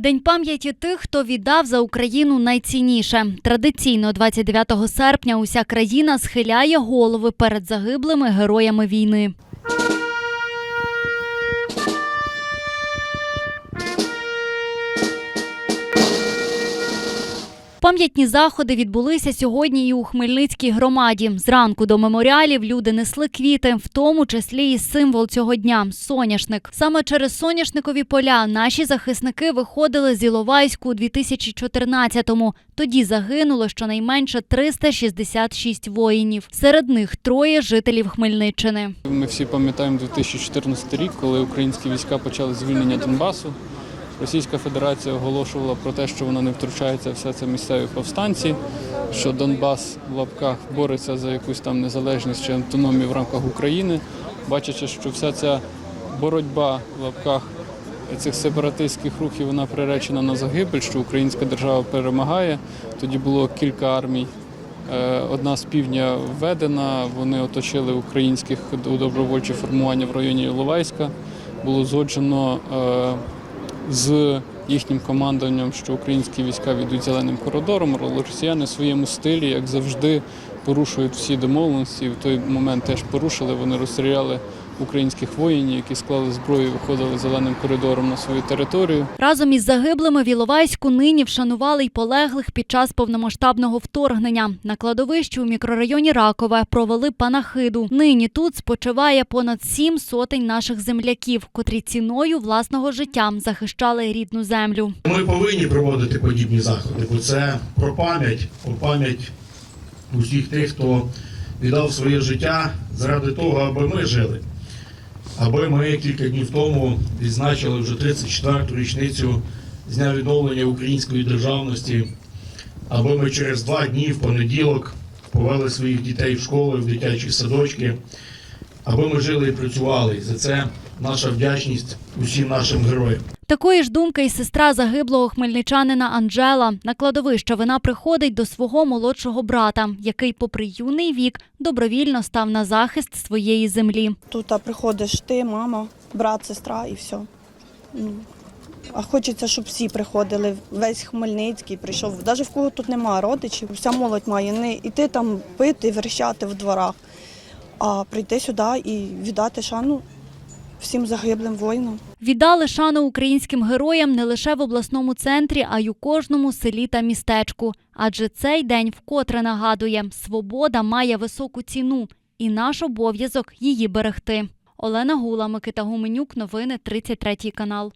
День пам'яті тих, хто віддав за Україну найцінніше. Традиційно 29 серпня уся країна схиляє голови перед загиблими героями війни. Пам'ятні заходи відбулися сьогодні і у Хмельницькій громаді. Зранку до меморіалів люди несли квіти, в тому числі і символ цього дня соняшник. Саме через соняшникові поля наші захисники виходили з Іловайську у 2014-му. Тоді загинуло щонайменше 366 воїнів. Серед них троє жителів Хмельниччини. Ми всі пам'ятаємо 2014 рік, коли українські війська почали звільнення Донбасу. Російська Федерація оголошувала про те, що вона не втручається, все це місцеві повстанці, що Донбас в лапках бореться за якусь там незалежність чи автономію в рамках України, бачачи, що вся ця боротьба в лапках цих сепаратистських рухів вона приречена на загибель, що українська держава перемагає. Тоді було кілька армій. Е, Одна з півдня введена, вони оточили українських добровольчі формування в районі Іловайська. Було згоджено е, з їхнім командуванням, що українські війська відуть зеленим коридором, але росіяни в своєму стилі, як завжди, порушують всі домовленості. В той момент теж порушили. Вони розстріляли українських воїнів, які склали зброю, і виходили зеленим коридором на свою територію. Разом із загиблими в Іловайську нині вшанували й полеглих під час повномасштабного вторгнення. На кладовищі у мікрорайоні Ракове провели панахиду. Нині тут спочиває понад сім сотень наших земляків, котрі ціною власного життя захищали рідну землю. Ми повинні проводити подібні заходи, бо це про пам'ять, про пам'ять усіх тих, хто віддав своє життя заради того, аби ми жили. Аби ми кілька днів тому відзначили вже 34-ту річницю з дня відновлення української державності, аби ми через два дні в понеділок повели своїх дітей в школи, в дитячі садочки, аби ми жили і працювали. І за це наша вдячність усім нашим героям. Такої ж думки і сестра загиблого хмельничанина Анжела. На кладовище вона приходить до свого молодшого брата, який, попри юний вік, добровільно став на захист своєї землі. Тут а, приходиш ти, мама, брат, сестра і все. Ну, а хочеться, щоб всі приходили. Весь Хмельницький прийшов. Навіть в кого тут немає родичів, вся молодь має не йти там пити, верещати в дворах, а прийти сюди і віддати шану всім загиблим воїнам. Віддали шану українським героям не лише в обласному центрі, а й у кожному селі та містечку. Адже цей день вкотре нагадує, свобода має високу ціну, і наш обов'язок її берегти. Олена Гула, Микита Гуменюк, новини 33 канал.